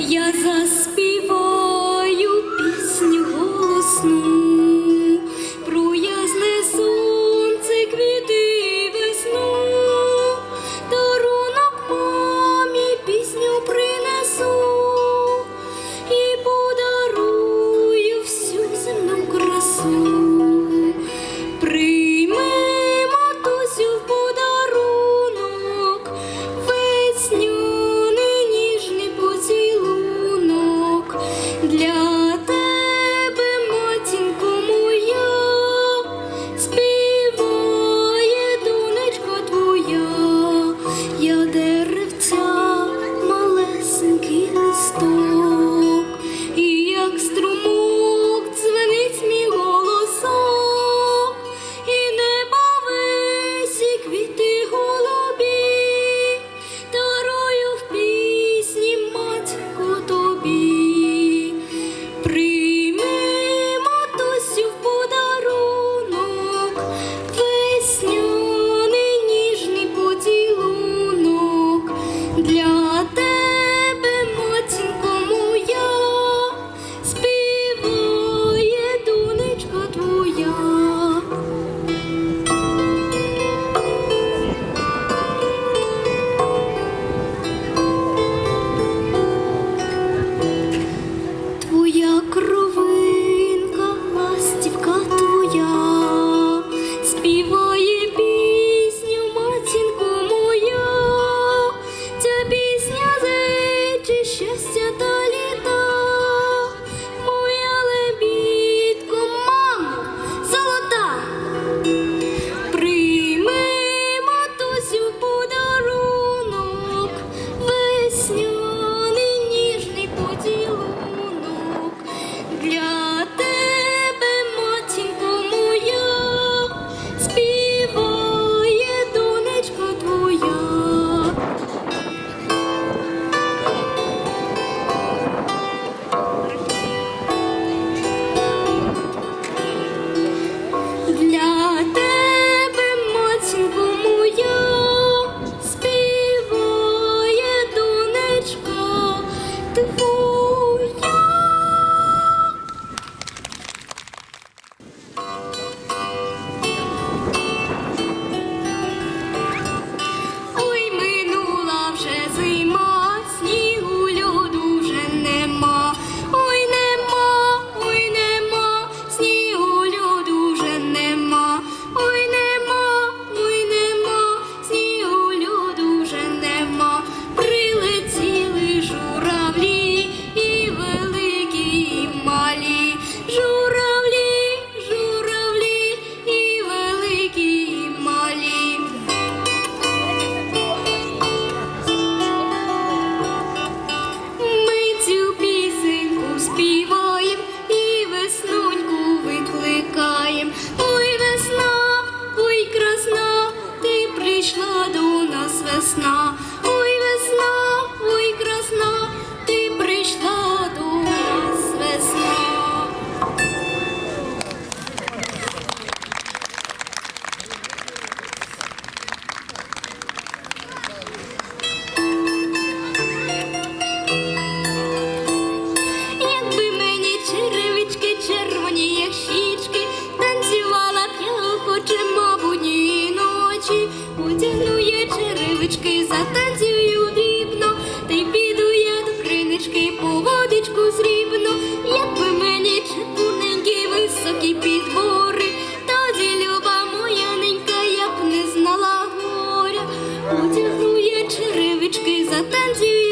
я заспіваю. No. квіточки, затанцюю дрібно, та й піду я до кринички, по водичку зрібно, як би мені чепурненькі високі підбори, тоді люба моя ненька, я б не знала горя, потягну я черевички, затанцюю.